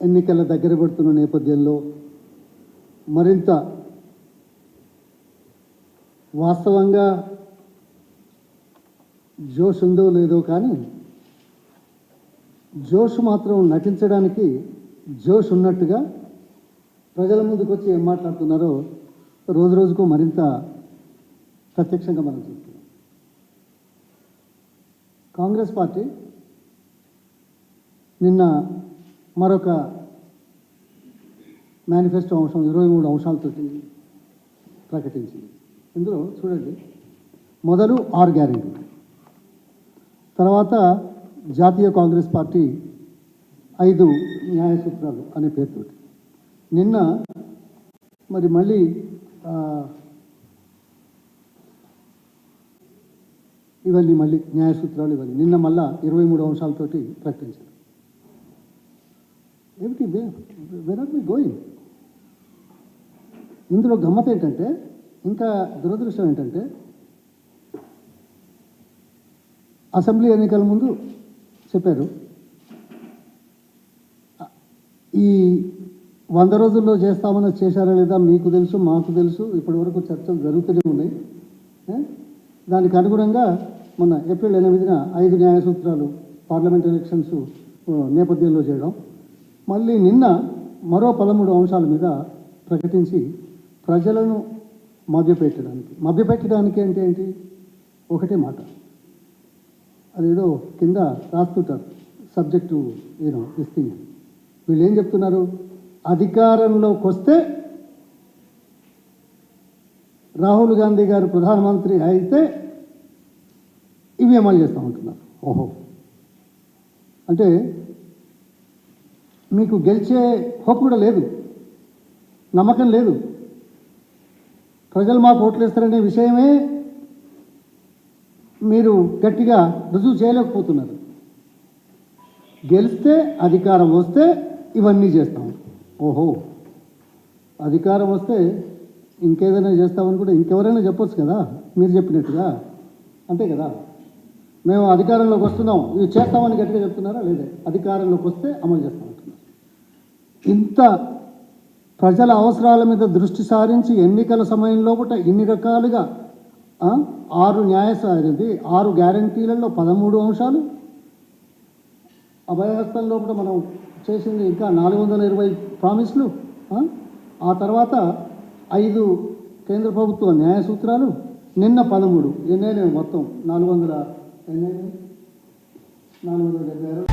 ఎన్నికల దగ్గర పడుతున్న నేపథ్యంలో మరింత వాస్తవంగా జోష్ ఉందో లేదో కానీ జోష్ మాత్రం నటించడానికి జోష్ ఉన్నట్టుగా ప్రజల ముందుకు వచ్చి ఏం మాట్లాడుతున్నారో రోజు రోజుకు మరింత ప్రత్యక్షంగా మనం చూస్తున్నాం. కాంగ్రెస్ పార్టీ నిన్న మరొక మేనిఫెస్టో అంశం ఇరవై మూడు అంశాలతోటి ప్రకటించింది. ఇందులో చూడండి. మొదలు ఆరు గ్యారెంటీ. తర్వాత జాతీయ కాంగ్రెస్ పార్టీ ఐదు న్యాయ సూత్రాలు అనే పేరుతోటి. నిన్న మరి మళ్ళీ ఇవన్నీ మళ్ళీ న్యాయ సూత్రాలు ఇవన్నీ. నిన్న మళ్ళా ఇరవై మూడు అంశాలతోటి ప్రకటించారు. ఏమిటి? వెర్ ఆర్ వి గోయింగ్ ఇందులో గమ్మత్ ఏంటంటే ఇంకా దురదృష్టం ఏంటంటే అసెంబ్లీ ఎన్నికల ముందు చెప్పారు. ఈ వంద రోజుల్లో చేస్తామని చేశారా లేదా మీకు తెలుసు మాకు తెలుసు ఇప్పటి వరకు చర్చలు జరుగుతూనే ఉన్నాయి. దానికి అనుగుణంగా మొన్న ఏప్రిల్ ఎనిమిదిన ఐదు న్యాయ సూత్రాలు పార్లమెంట్ ఎలక్షన్స్ నేపథ్యంలో చేయడం. మళ్ళీ నిన్న మరో పదమూడు అంశాల మీద ప్రకటించి ప్రజలను మభ్యపెట్టడానికి మభ్యపెట్టడానికి అంటే ఏంటి? ఒకటే మాట. అదేదో కింద రాస్తుంటారు సబ్జెక్టు నేను ఇస్తుంది వీళ్ళు ఏం చెప్తున్నారు? అధికారంలోకి వస్తే రాహుల్ గాంధీ గారు ప్రధానమంత్రి అయితే ఇవి అమలు చేస్తూ ఉంటున్నారు. ఓహో. అంటే మీకు గెలిచే హోప్ కూడా లేదు. నమ్మకం లేదు. ప్రజలు మాకు ఓట్లేస్తారనే విషయమే మీరు గట్టిగా రుజువు చేయలేకపోతున్నారు. గెలిస్తే అధికారం వస్తే ఇవన్నీ చేస్తాం. ఓహో! అధికారం వస్తే ఇంకేదైనా చేస్తామని కూడా ఇంకెవరైనా చెప్పొచ్చు కదా? మీరు చెప్పినట్టుగా. అంతే కదా? మేము అధికారంలోకి వస్తున్నాం. ఇవి చేస్తామని గట్టిగా చెప్తున్నారా? లేదే. అధికారంలోకి వస్తే అమలు చేస్తాం. ఇంత ప్రజల అవసరాల మీద దృష్టి సారించి ఎన్నికల సమయంలో కూడా ఇన్ని రకాలుగా ఆరు న్యాయసారిది ఆరు గ్యారంటీలలో పదమూడు అంశాలు అభయహస్తంలో కూడా మనం చేసింది ఇంకా నాలుగు వందల ఇరవై ప్రామిస్లు ఆ? ఆ తర్వాత ఐదు కేంద్ర ప్రభుత్వ న్యాయ సూత్రాలు నిన్న పదమూడు ఎన్నైనా మొత్తం నాలుగు వందల ఎన్నైనా నాలుగు వందల డెబ్బై ఆరు